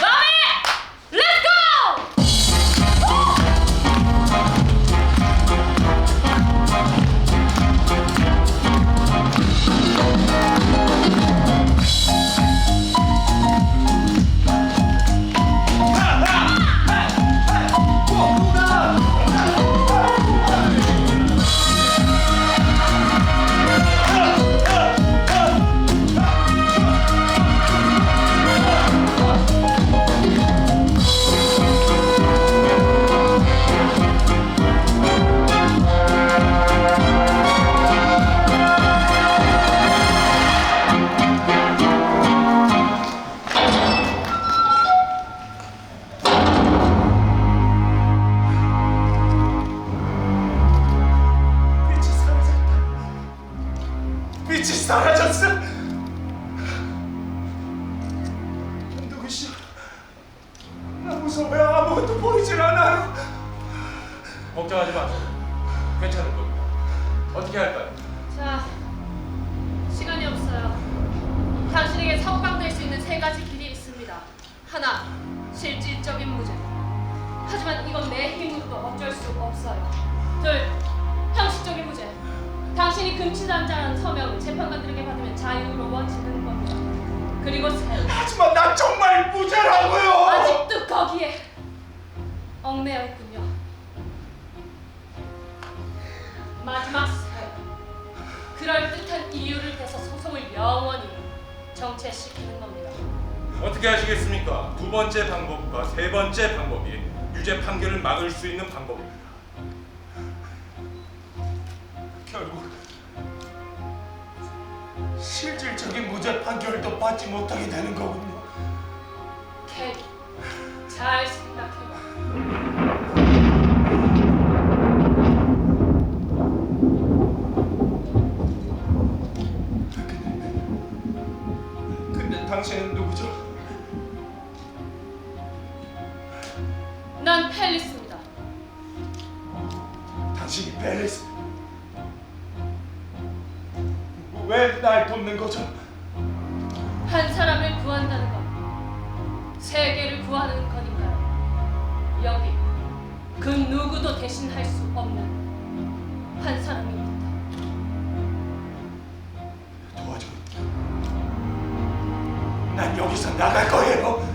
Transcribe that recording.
Bye. 걱정하지 마세요. 괜찮을 겁니다. 어떻게 할까요? 자, 시간이 없어요. 당신에게 석방될 수 있는 세 가지 길이 있습니다. 하나, 실질적인 무죄. 하지만 이건 내 힘으로도 어쩔 수 없어요. 둘, 형식적인 무죄. 당신이 금치단자라는 서명을 재판관들에게 받으면 자유로워지는 겁니다. 그리고 셋, 하지만 나 정말 무죄라고요. 아직도 거기에 얽매여 있군요. 마지막 세, 그럴 듯한 이유를 대서 소송을 영원히 정체시키는 겁니다. 어떻게 하시겠습니까? 두 번째 방법과 세 번째 방법이 유죄 판결을 막을 수 있는 방법입니다. 결국 실질적인 무죄 판결도 받지 못하게 되는 거군요. 캐리, 잘 생각해봐. 당신은 누구죠? 난 펠리스입니다. 당신이 벨리스. 왜 날 돕는 거죠? 한 사람을 구한다는 건 세계를 구하는 거니까요. 여기 그 누구도 대신할 수 없는 한 사람이 있다. 여기서 나갈 거예요.